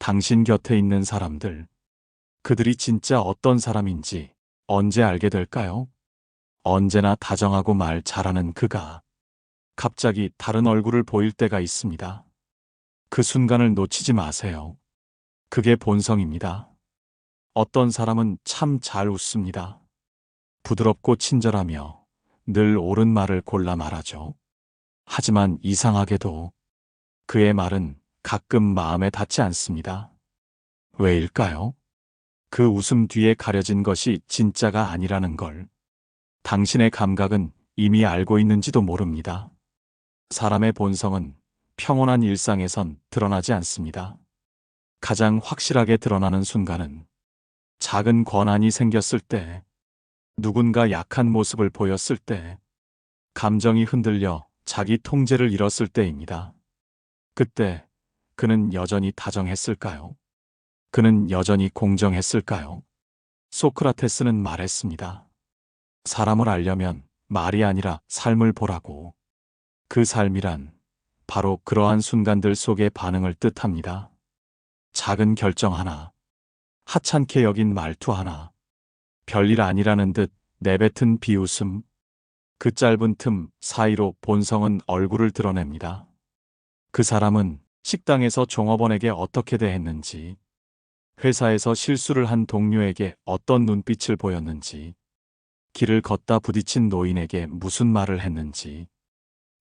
당신 곁에 있는 사람들, 그들이 진짜 어떤 사람인지 언제 알게 될까요? 언제나 다정하고 말 잘하는 그가 갑자기 다른 얼굴을 보일 때가 있습니다. 그 순간을 놓치지 마세요. 그게 본성입니다. 어떤 사람은 참 잘 웃습니다. 부드럽고 친절하며 늘 옳은 말을 골라 말하죠. 하지만 이상하게도 그의 말은 가끔 마음에 닿지 않습니다. 왜일까요? 그 웃음 뒤에 가려진 것이 진짜가 아니라는 걸 당신의 감각은 이미 알고 있는지도 모릅니다. 사람의 본성은 평온한 일상에선 드러나지 않습니다. 가장 확실하게 드러나는 순간은 작은 권한이 생겼을 때, 누군가 약한 모습을 보였을 때, 감정이 흔들려 자기 통제를 잃었을 때입니다. 그때 그는 여전히 다정했을까요? 그는 여전히 공정했을까요? 소크라테스는 말했습니다. 사람을 알려면 말이 아니라 삶을 보라고. 그 삶이란 바로 그러한 순간들 속의 반응을 뜻합니다. 작은 결정 하나, 하찮게 여긴 말투 하나, 별일 아니라는 듯 내뱉은 비웃음, 그 짧은 틈 사이로 본성은 얼굴을 드러냅니다. 그 사람은 식당에서 종업원에게 어떻게 대했는지, 회사에서 실수를 한 동료에게 어떤 눈빛을 보였는지, 길을 걷다 부딪힌 노인에게 무슨 말을 했는지,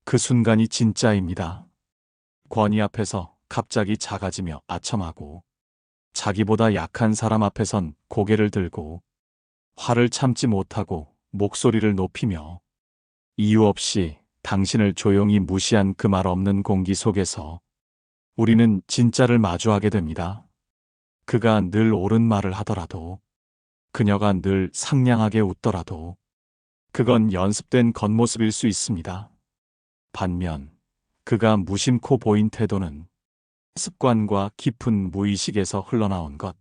그 순간이 진짜입니다. 권위 앞에서 갑자기 작아지며 아첨하고, 자기보다 약한 사람 앞에선 고개를 들고, 화를 참지 못하고 목소리를 높이며, 이유 없이 당신을 조용히 무시한 그 말 없는 공기 속에서 우리는 진짜를 마주하게 됩니다. 그가 늘 옳은 말을 하더라도, 그녀가 늘 상냥하게 웃더라도, 그건 연습된 겉모습일 수 있습니다. 반면, 그가 무심코 보인 태도는 습관과 깊은 무의식에서 흘러나온 것.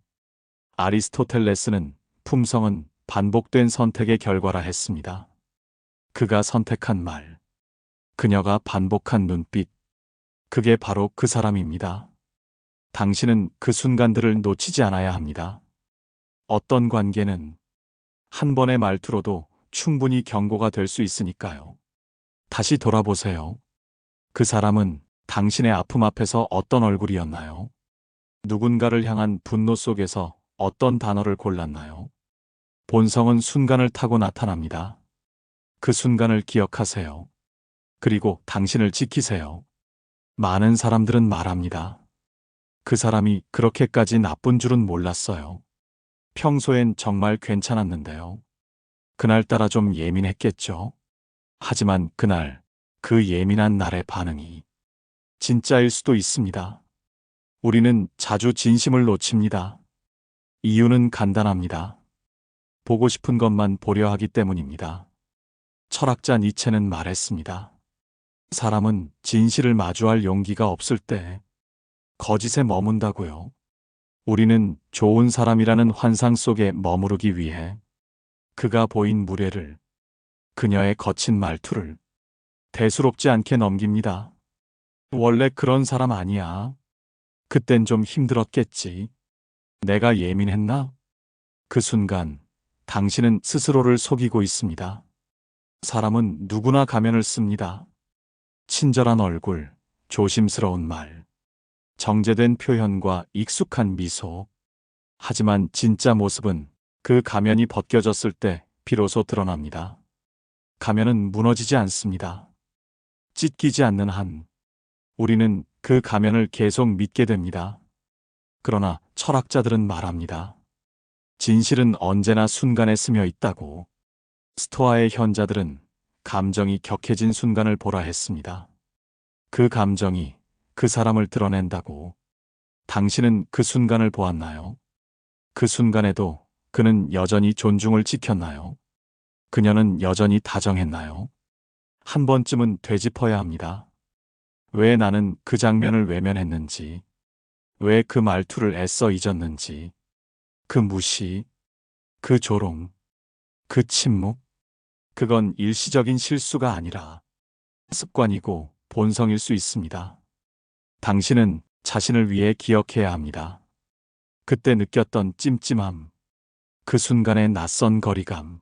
아리스토텔레스는 품성은 반복된 선택의 결과라 했습니다. 그가 선택한 말, 그녀가 반복한 눈빛, 그게 바로 그 사람입니다. 당신은 그 순간들을 놓치지 않아야 합니다. 어떤 관계는 한 번의 말투로도 충분히 경고가 될 수 있으니까요. 다시 돌아보세요. 그 사람은 당신의 아픔 앞에서 어떤 얼굴이었나요? 누군가를 향한 분노 속에서 어떤 단어를 골랐나요? 본성은 순간을 타고 나타납니다. 그 순간을 기억하세요. 그리고 당신을 지키세요. 많은 사람들은 말합니다. 그 사람이 그렇게까지 나쁜 줄은 몰랐어요. 평소엔 정말 괜찮았는데요. 그날따라 좀 예민했겠죠. 하지만 그날, 그 예민한 날의 반응이 진짜일 수도 있습니다. 우리는 자주 진심을 놓칩니다. 이유는 간단합니다. 보고 싶은 것만 보려 하기 때문입니다. 철학자 니체는 말했습니다. 사람은 진실을 마주할 용기가 없을 때 거짓에 머문다고요. 우리는 좋은 사람이라는 환상 속에 머무르기 위해 그가 보인 무례를, 그녀의 거친 말투를 대수롭지 않게 넘깁니다. 원래 그런 사람 아니야. 그땐 좀 힘들었겠지. 내가 예민했나? 그 순간 당신은 스스로를 속이고 있습니다. 사람은 누구나 가면을 씁니다. 친절한 얼굴, 조심스러운 말, 정제된 표현과 익숙한 미소. 하지만 진짜 모습은 그 가면이 벗겨졌을 때 비로소 드러납니다. 가면은 무너지지 않습니다. 찢기지 않는 한, 우리는 그 가면을 계속 믿게 됩니다. 그러나 철학자들은 말합니다. 진실은 언제나 순간에 스며 있다고. 스토아의 현자들은 감정이 격해진 순간을 보라 했습니다. 그 감정이 그 사람을 드러낸다고. 당신은 그 순간을 보았나요? 그 순간에도 그는 여전히 존중을 지켰나요? 그녀는 여전히 다정했나요? 한 번쯤은 되짚어야 합니다. 왜 나는 그 장면을 외면했는지, 왜 그 말투를 애써 잊었는지, 그 무시, 그 조롱, 그 침묵, 그건 일시적인 실수가 아니라 습관이고 본성일 수 있습니다. 당신은 자신을 위해 기억해야 합니다. 그때 느꼈던 찜찜함. 그 순간의 낯선 거리감.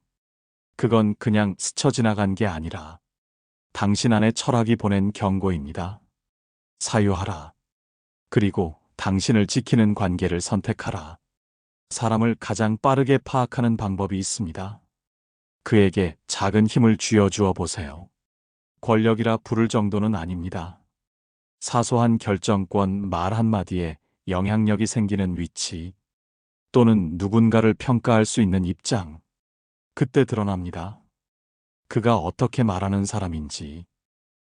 그건 그냥 스쳐 지나간 게 아니라 당신 안의 철학이 보낸 경고입니다. 사유하라. 그리고 당신을 지키는 관계를 선택하라. 사람을 가장 빠르게 파악하는 방법이 있습니다. 그에게 작은 힘을 쥐어주어 보세요. 권력이라 부를 정도는 아닙니다. 사소한 결정권 말 한마디에 영향력이 생기는 위치 또는 누군가를 평가할 수 있는 입장. 그때 드러납니다. 그가 어떻게 말하는 사람인지,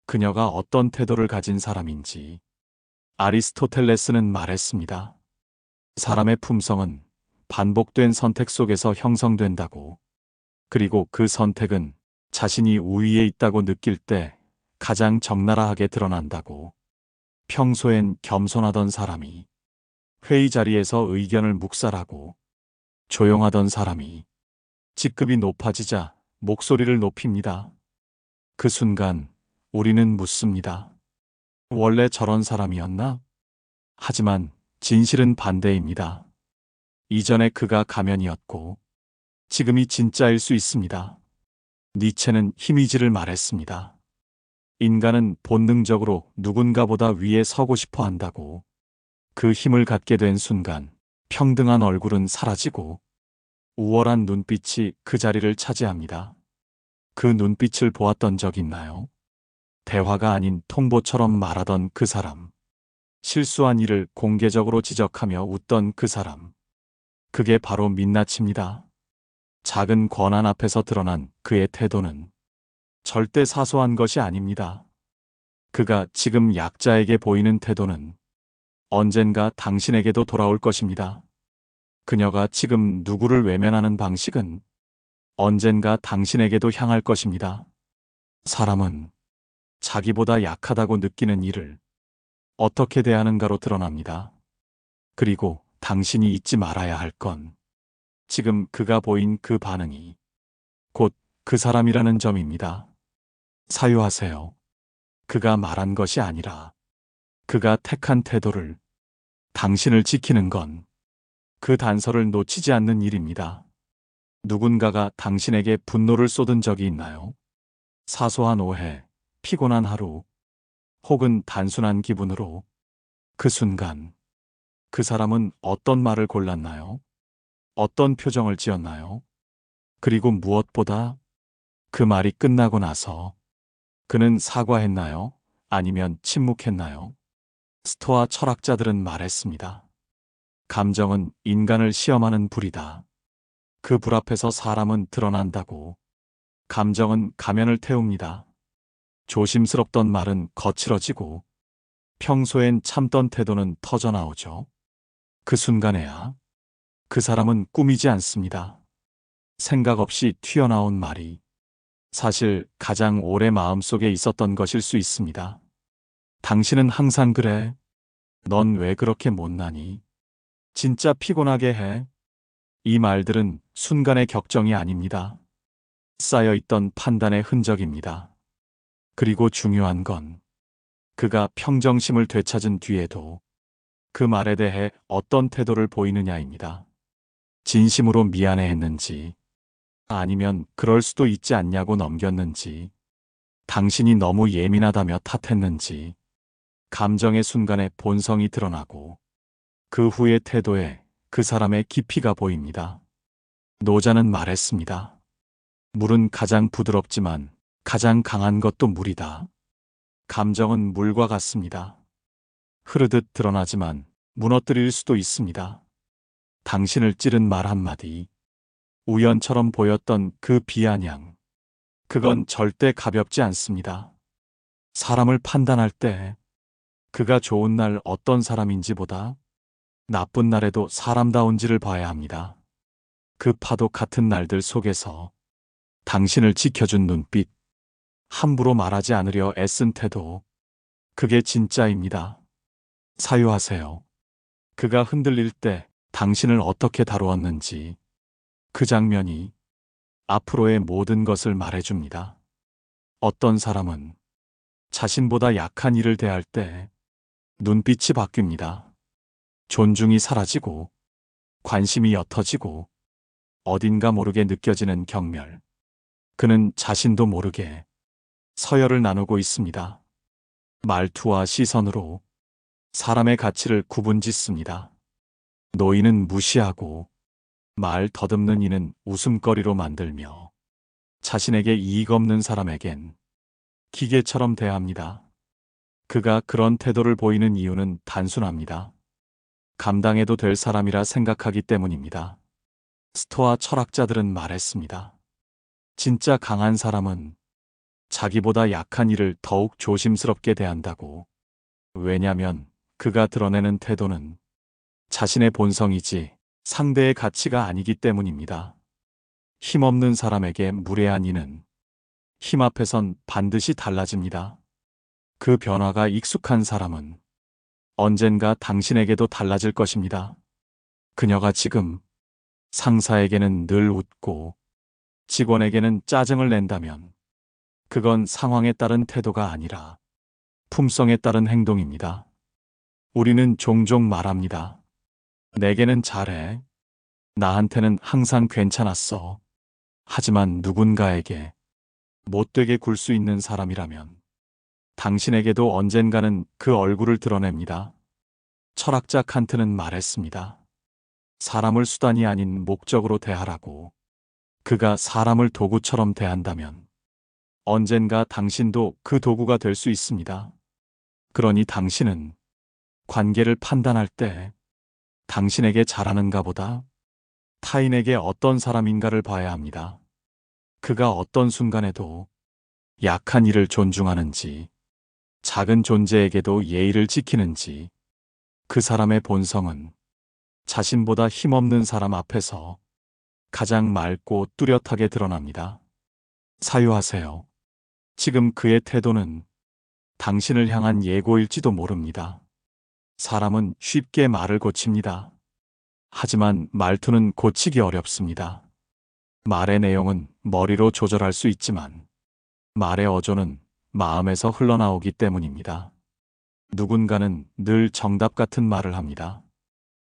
그녀가 어떤 태도를 가진 사람인지. 아리스토텔레스는 말했습니다. 사람의 품성은 반복된 선택 속에서 형성된다고. 그리고 그 선택은 자신이 우위에 있다고 느낄 때 가장 적나라하게 드러난다고. 평소엔 겸손하던 사람이 회의 자리에서 의견을 묵살하고 조용하던 사람이 직급이 높아지자 목소리를 높입니다. 그 순간 우리는 묻습니다. 원래 저런 사람이었나? 하지만 진실은 반대입니다. 이전에 그가 가면이었고 지금이 진짜일 수 있습니다. 니체는 힘이지를 말했습니다. 인간은 본능적으로 누군가보다 위에 서고 싶어 한다고. 그 힘을 갖게 된 순간 평등한 얼굴은 사라지고 우월한 눈빛이 그 자리를 차지합니다. 그 눈빛을 보았던 적 있나요? 대화가 아닌 통보처럼 말하던 그 사람. 실수한 일을 공개적으로 지적하며 웃던 그 사람. 그게 바로 민낯입니다. 작은 권한 앞에서 드러난 그의 태도는 절대 사소한 것이 아닙니다. 그가 지금 약자에게 보이는 태도는 언젠가 당신에게도 돌아올 것입니다. 그녀가 지금 누구를 외면하는 방식은 언젠가 당신에게도 향할 것입니다. 사람은 자기보다 약하다고 느끼는 일을 어떻게 대하는가로 드러납니다. 그리고 당신이 잊지 말아야 할 건 지금 그가 보인 그 반응이 곧 그 사람이라는 점입니다. 사유하세요. 그가 말한 것이 아니라 그가 택한 태도를 당신을 지키는 건 그 단서를 놓치지 않는 일입니다. 누군가가 당신에게 분노를 쏟은 적이 있나요? 사소한 오해, 피곤한 하루, 혹은 단순한 기분으로 그 순간 그 사람은 어떤 말을 골랐나요? 어떤 표정을 지었나요? 그리고 무엇보다 그 말이 끝나고 나서 그는 사과했나요? 아니면 침묵했나요? 스토아 철학자들은 말했습니다. 감정은 인간을 시험하는 불이다. 그 불 앞에서 사람은 드러난다고. 감정은 가면을 태웁니다. 조심스럽던 말은 거칠어지고 평소엔 참던 태도는 터져나오죠. 그 순간에야 그 사람은 꾸미지 않습니다. 생각 없이 튀어나온 말이 사실 가장 오래 마음속에 있었던 것일 수 있습니다. 당신은 항상 그래. 넌 왜 그렇게 못나니? 진짜 피곤하게 해. 이 말들은 순간의 격정이 아닙니다. 쌓여있던 판단의 흔적입니다. 그리고 중요한 건 그가 평정심을 되찾은 뒤에도 그 말에 대해 어떤 태도를 보이느냐입니다. 진심으로 미안해 했는지, 아니면 그럴 수도 있지 않냐고 넘겼는지, 당신이 너무 예민하다며 탓했는지, 감정의 순간에 본성이 드러나고, 그 후의 태도에 그 사람의 깊이가 보입니다. 노자는 말했습니다. 물은 가장 부드럽지만 가장 강한 것도 물이다. 감정은 물과 같습니다. 흐르듯 드러나지만 무너뜨릴 수도 있습니다. 당신을 찌른 말 한마디, 우연처럼 보였던 그 비아냥, 그건 절대 가볍지 않습니다. 사람을 판단할 때 그가 좋은 날 어떤 사람인지보다 나쁜 날에도 사람다운지를 봐야 합니다. 그 파도 같은 날들 속에서 당신을 지켜준 눈빛, 함부로 말하지 않으려 애쓴 태도, 그게 진짜입니다. 사유하세요. 그가 흔들릴 때 당신을 어떻게 다루었는지, 그 장면이 앞으로의 모든 것을 말해줍니다. 어떤 사람은 자신보다 약한 일을 대할 때 눈빛이 바뀝니다. 존중이 사라지고 관심이 옅어지고 어딘가 모르게 느껴지는 경멸. 그는 자신도 모르게 서열을 나누고 있습니다. 말투와 시선으로 사람의 가치를 구분짓습니다. 노인은 무시하고 말 더듬는 이는 웃음거리로 만들며 자신에게 이익 없는 사람에겐 기계처럼 대합니다. 그가 그런 태도를 보이는 이유는 단순합니다. 감당해도 될 사람이라 생각하기 때문입니다. 스토아 철학자들은 말했습니다. 진짜 강한 사람은 자기보다 약한 이를 더욱 조심스럽게 대한다고. 왜냐면 그가 드러내는 태도는 자신의 본성이지 상대의 가치가 아니기 때문입니다. 힘없는 사람에게 무례한 이는 힘 앞에선 반드시 달라집니다. 그 변화가 익숙한 사람은 언젠가 당신에게도 달라질 것입니다. 그녀가 지금 상사에게는 늘 웃고 직원에게는 짜증을 낸다면 그건 상황에 따른 태도가 아니라 품성에 따른 행동입니다. 우리는 종종 말합니다. 내게는 잘해. 나한테는 항상 괜찮았어. 하지만 누군가에게 못되게 굴 수 있는 사람이라면 당신에게도 언젠가는 그 얼굴을 드러냅니다. 철학자 칸트는 말했습니다. 사람을 수단이 아닌 목적으로 대하라고. 그가 사람을 도구처럼 대한다면 언젠가 당신도 그 도구가 될 수 있습니다. 그러니 당신은 관계를 판단할 때 당신에게 잘하는가 보다 타인에게 어떤 사람인가를 봐야 합니다. 그가 어떤 순간에도 약한 이를 존중하는지, 작은 존재에게도 예의를 지키는지, 그 사람의 본성은 자신보다 힘없는 사람 앞에서 가장 맑고 뚜렷하게 드러납니다. 사유하세요. 지금 그의 태도는 당신을 향한 예고일지도 모릅니다. 사람은 쉽게 말을 고칩니다. 하지만 말투는 고치기 어렵습니다. 말의 내용은 머리로 조절할 수 있지만 말의 어조는 마음에서 흘러나오기 때문입니다. 누군가는 늘 정답 같은 말을 합니다.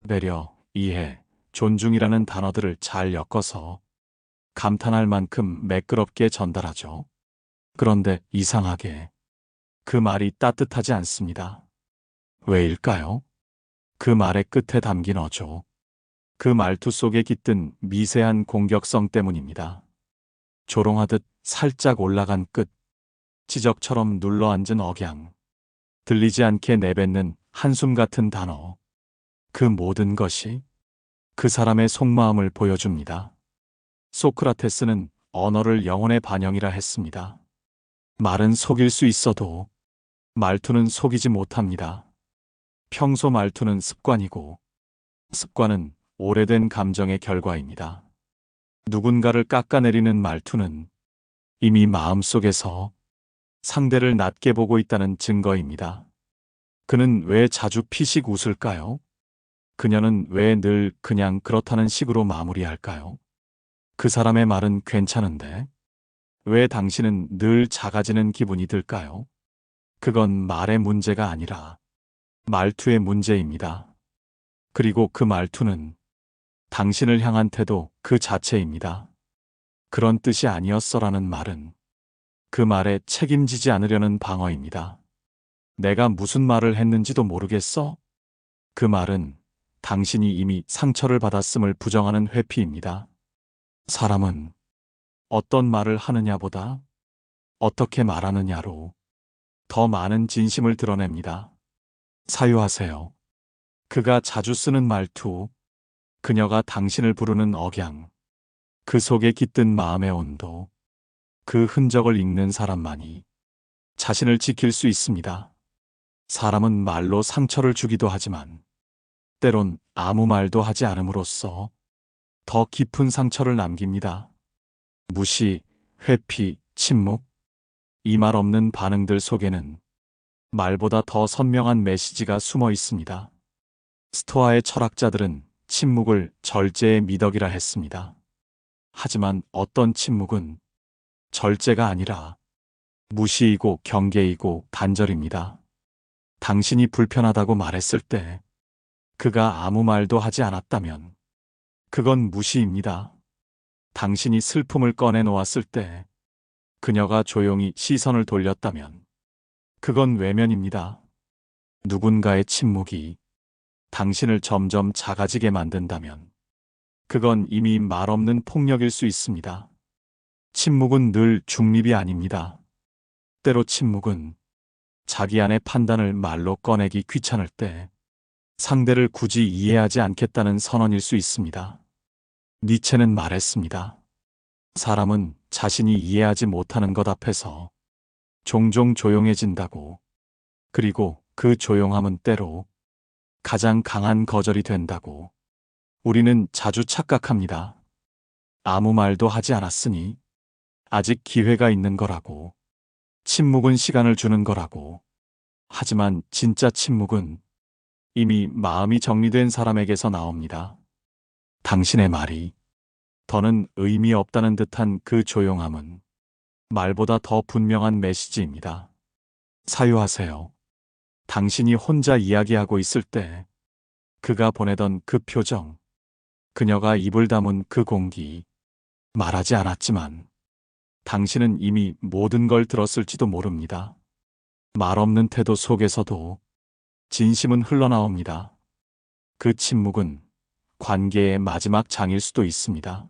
배려, 이해, 존중이라는 단어들을 잘 엮어서 감탄할 만큼 매끄럽게 전달하죠. 그런데 이상하게 그 말이 따뜻하지 않습니다. 왜일까요? 그 말의 끝에 담긴 어조. 그 말투 속에 깃든 미세한 공격성 때문입니다. 조롱하듯 살짝 올라간 끝, 지적처럼 눌러앉은 억양, 들리지 않게 내뱉는 한숨 같은 단어. 그 모든 것이 그 사람의 속마음을 보여줍니다. 소크라테스는 언어를 영혼의 반영이라 했습니다. 말은 속일 수 있어도 말투는 속이지 못합니다. 평소 말투는 습관이고 습관은 오래된 감정의 결과입니다. 누군가를 깎아내리는 말투는 이미 마음속에서 상대를 낮게 보고 있다는 증거입니다. 그는 왜 자주 피식 웃을까요? 그녀는 왜 늘 그냥 그렇다는 식으로 마무리할까요? 그 사람의 말은 괜찮은데 왜 당신은 늘 작아지는 기분이 들까요? 그건 말의 문제가 아니라 말투의 문제입니다. 그리고 그 말투는 당신을 향한 태도 그 자체입니다. 그런 뜻이 아니었어라는 말은 그 말에 책임지지 않으려는 방어입니다. 내가 무슨 말을 했는지도 모르겠어? 그 말은 당신이 이미 상처를 받았음을 부정하는 회피입니다. 사람은 어떤 말을 하느냐보다 어떻게 말하느냐로 더 많은 진심을 드러냅니다. 사유하세요. 그가 자주 쓰는 말투, 그녀가 당신을 부르는 억양, 그 속에 깃든 마음의 온도, 그 흔적을 읽는 사람만이 자신을 지킬 수 있습니다. 사람은 말로 상처를 주기도 하지만 때론 아무 말도 하지 않음으로써 더 깊은 상처를 남깁니다. 무시, 회피, 침묵, 이 말 없는 반응들 속에는 말보다 더 선명한 메시지가 숨어 있습니다. 스토아의 철학자들은 침묵을 절제의 미덕이라 했습니다. 하지만 어떤 침묵은 절제가 아니라 무시이고 경계이고 단절입니다. 당신이 불편하다고 말했을 때 그가 아무 말도 하지 않았다면 그건 무시입니다. 당신이 슬픔을 꺼내 놓았을 때 그녀가 조용히 시선을 돌렸다면 그건 외면입니다. 누군가의 침묵이 당신을 점점 작아지게 만든다면 그건 이미 말없는 폭력일 수 있습니다. 침묵은 늘 중립이 아닙니다. 때로 침묵은 자기 안의 판단을 말로 꺼내기 귀찮을 때 상대를 굳이 이해하지 않겠다는 선언일 수 있습니다. 니체는 말했습니다. 사람은 자신이 이해하지 못하는 것 앞에서 종종 조용해진다고. 그리고 그 조용함은 때로 가장 강한 거절이 된다고. 우리는 자주 착각합니다. 아무 말도 하지 않았으니 아직 기회가 있는 거라고. 침묵은 시간을 주는 거라고. 하지만 진짜 침묵은 이미 마음이 정리된 사람에게서 나옵니다. 당신의 말이 더는 의미 없다는 듯한 그 조용함은 말보다 더 분명한 메시지입니다. 사유하세요. 당신이 혼자 이야기하고 있을 때 그가 보내던 그 표정, 그녀가 입을 담은 그 공기, 말하지 않았지만 당신은 이미 모든 걸 들었을지도 모릅니다. 말 없는 태도 속에서도 진심은 흘러나옵니다. 그 침묵은 관계의 마지막 장일 수도 있습니다.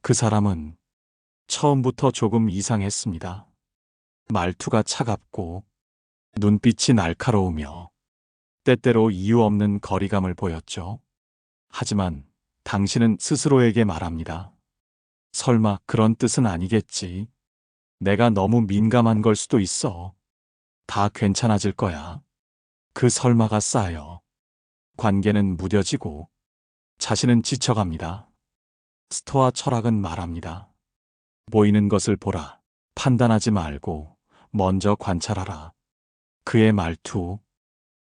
그 사람은 처음부터 조금 이상했습니다. 말투가 차갑고 눈빛이 날카로우며 때때로 이유 없는 거리감을 보였죠. 하지만 당신은 스스로에게 말합니다. 설마 그런 뜻은 아니겠지. 내가 너무 민감한 걸 수도 있어. 다 괜찮아질 거야. 그 설마가 쌓여. 관계는 무뎌지고 자신은 지쳐갑니다. 스토아 철학은 말합니다. 보이는 것을 보라. 판단하지 말고 먼저 관찰하라. 그의 말투,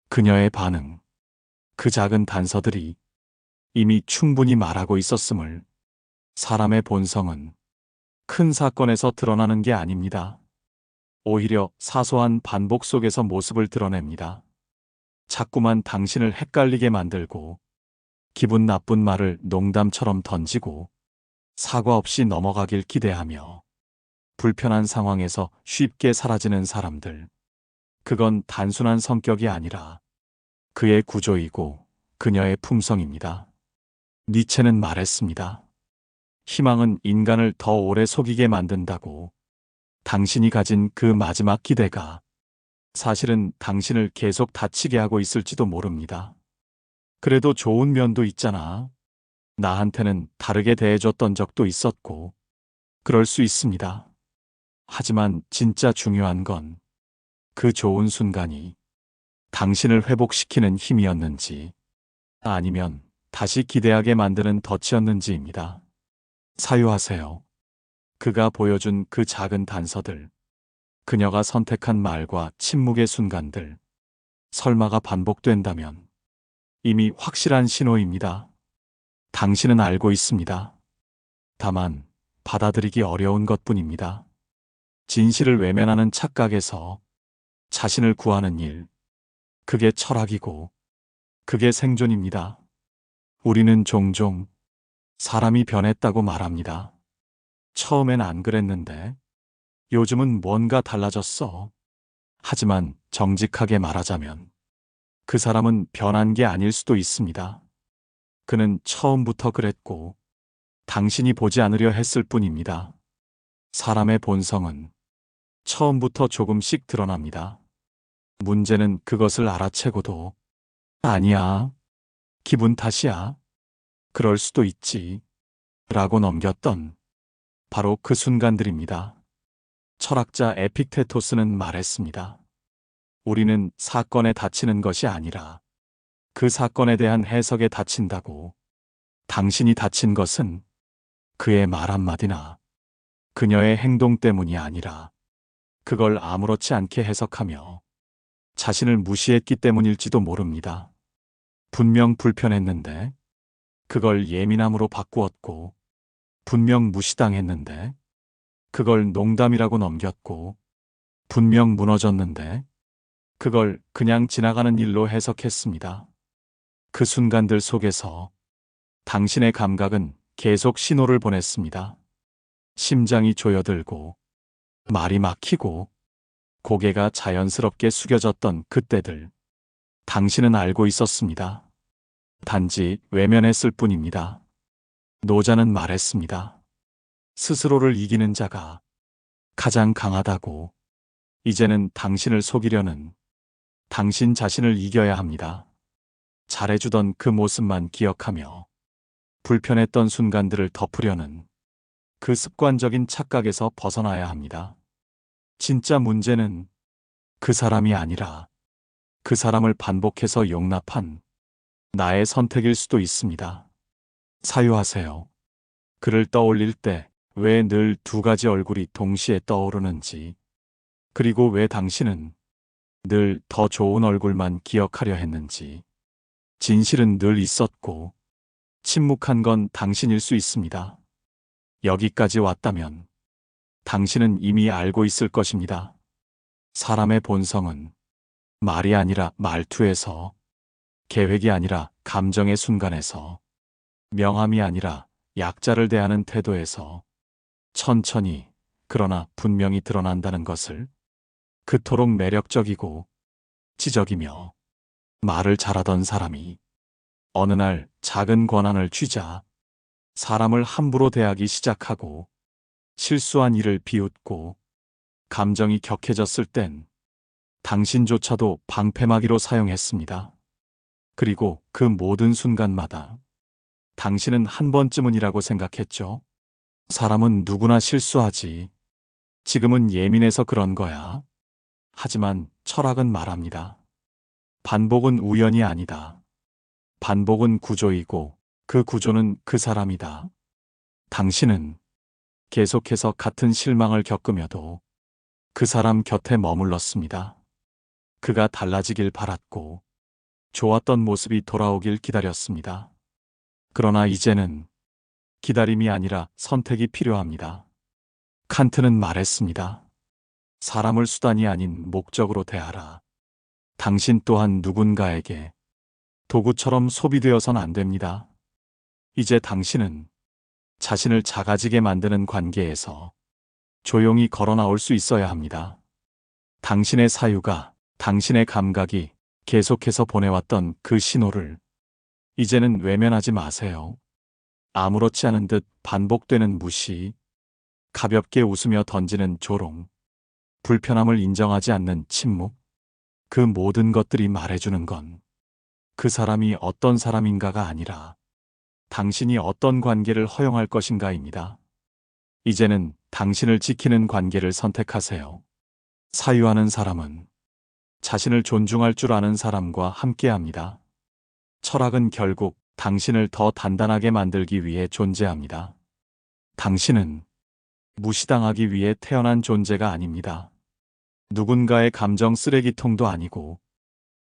그녀의 반응, 그 작은 단서들이 이미 충분히 말하고 있었음을 사람의 본성은 큰 사건에서 드러나는 게 아닙니다. 오히려 사소한 반복 속에서 모습을 드러냅니다. 자꾸만 당신을 헷갈리게 만들고 기분 나쁜 말을 농담처럼 던지고 사과 없이 넘어가길 기대하며 불편한 상황에서 쉽게 사라지는 사람들. 그건 단순한 성격이 아니라 그의 구조이고 그녀의 품성입니다. 니체는 말했습니다. 희망은 인간을 더 오래 속이게 만든다고. 당신이 가진 그 마지막 기대가 사실은 당신을 계속 다치게 하고 있을지도 모릅니다. 그래도 좋은 면도 있잖아. 나한테는 다르게 대해줬던 적도 있었고, 그럴 수 있습니다. 하지만 진짜 중요한 건 그 좋은 순간이 당신을 회복시키는 힘이었는지 아니면 다시 기대하게 만드는 덫이었는지입니다. 사유하세요. 그가 보여준 그 작은 단서들, 그녀가 선택한 말과 침묵의 순간들, 설마가 반복된다면 이미 확실한 신호입니다. 당신은 알고 있습니다. 다만 받아들이기 어려운 것 뿐입니다. 진실을 외면하는 착각에서 자신을 구하는 일. 그게 철학이고, 그게 생존입니다. 우리는 종종 사람이 변했다고 말합니다. 처음엔 안 그랬는데, 요즘은 뭔가 달라졌어. 하지만 정직하게 말하자면, 그 사람은 변한 게 아닐 수도 있습니다. 그는 처음부터 그랬고, 당신이 보지 않으려 했을 뿐입니다. 사람의 본성은 처음부터 조금씩 드러납니다. 문제는 그것을 알아채고도 아니야. 기분 탓이야. 그럴 수도 있지. 라고 넘겼던 바로 그 순간들입니다. 철학자 에픽테토스는 말했습니다. 우리는 사건에 다치는 것이 아니라 그 사건에 대한 해석에 다친다고. 당신이 다친 것은 그의 말 한마디나 그녀의 행동 때문이 아니라 그걸 아무렇지 않게 해석하며 자신을 무시했기 때문일지도 모릅니다. 분명 불편했는데 그걸 예민함으로 바꾸었고 분명 무시당했는데 그걸 농담이라고 넘겼고 분명 무너졌는데 그걸 그냥 지나가는 일로 해석했습니다. 그 순간들 속에서 당신의 감각은 계속 신호를 보냈습니다. 심장이 조여들고, 말이 막히고, 고개가 자연스럽게 숙여졌던 그때들. 당신은 알고 있었습니다. 단지 외면했을 뿐입니다. 노자는 말했습니다. 스스로를 이기는 자가 가장 강하다고. 이제는 당신을 속이려는 당신 자신을 이겨야 합니다. 잘해주던 그 모습만 기억하며 불편했던 순간들을 덮으려는 그 습관적인 착각에서 벗어나야 합니다. 진짜 문제는 그 사람이 아니라 그 사람을 반복해서 용납한 나의 선택일 수도 있습니다. 사유하세요. 그를 떠올릴 때 왜 늘 두 가지 얼굴이 동시에 떠오르는지, 그리고 왜 당신은 늘 더 좋은 얼굴만 기억하려 했는지, 진실은 늘 있었고, 침묵한 건 당신일 수 있습니다. 여기까지 왔다면 당신은 이미 알고 있을 것입니다. 사람의 본성은 말이 아니라 말투에서, 계획이 아니라 감정의 순간에서, 명함이 아니라 약자를 대하는 태도에서 천천히 그러나 분명히 드러난다는 것을 그토록 매력적이고 지적이며 말을 잘하던 사람이 어느 날 작은 권한을 쥐자 사람을 함부로 대하기 시작하고 실수한 일을 비웃고 감정이 격해졌을 땐 당신조차도 방패막이로 사용했습니다. 그리고 그 모든 순간마다 당신은 한 번쯤은이라고 생각했죠. 사람은 누구나 실수하지. 지금은 예민해서 그런 거야. 하지만 철학은 말합니다. 반복은 우연이 아니다. 반복은 구조이고 그 구조는 그 사람이다. 당신은 계속해서 같은 실망을 겪으며도 그 사람 곁에 머물렀습니다. 그가 달라지길 바랐고 좋았던 모습이 돌아오길 기다렸습니다. 그러나 이제는 기다림이 아니라 선택이 필요합니다. 칸트는 말했습니다. 사람을 수단이 아닌 목적으로 대하라. 당신 또한 누군가에게 도구처럼 소비되어선 안 됩니다. 이제 당신은 자신을 작아지게 만드는 관계에서 조용히 걸어 나올 수 있어야 합니다. 당신의 사유가, 당신의 감각이 계속해서 보내왔던 그 신호를 이제는 외면하지 마세요. 아무렇지 않은 듯 반복되는 무시, 가볍게 웃으며 던지는 조롱, 불편함을 인정하지 않는 침묵, 그 모든 것들이 말해주는 건 그 사람이 어떤 사람인가가 아니라 당신이 어떤 관계를 허용할 것인가입니다. 이제는 당신을 지키는 관계를 선택하세요. 사유하는 사람은 자신을 존중할 줄 아는 사람과 함께 합니다. 철학은 결국 당신을 더 단단하게 만들기 위해 존재합니다. 당신은 무시당하기 위해 태어난 존재가 아닙니다. 누군가의 감정 쓰레기통도 아니고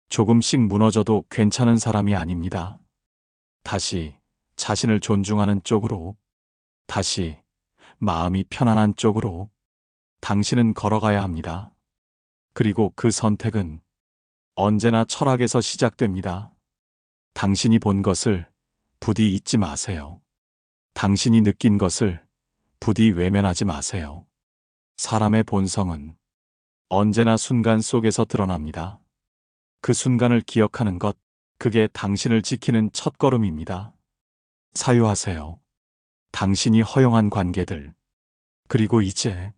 조금씩 무너져도 괜찮은 사람이 아닙니다. 다시 자신을 존중하는 쪽으로, 다시 마음이 편안한 쪽으로 당신은 걸어가야 합니다. 그리고 그 선택은 언제나 철학에서 시작됩니다. 당신이 본 것을 부디 잊지 마세요. 당신이 느낀 것을 부디 외면하지 마세요. 사람의 본성은 언제나 순간 속에서 드러납니다. 그 순간을 기억하는 것, 그게 당신을 지키는 첫 걸음입니다. 사유하세요. 당신이 허용한 관계들, 그리고 이제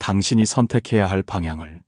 당신이 선택해야 할 방향을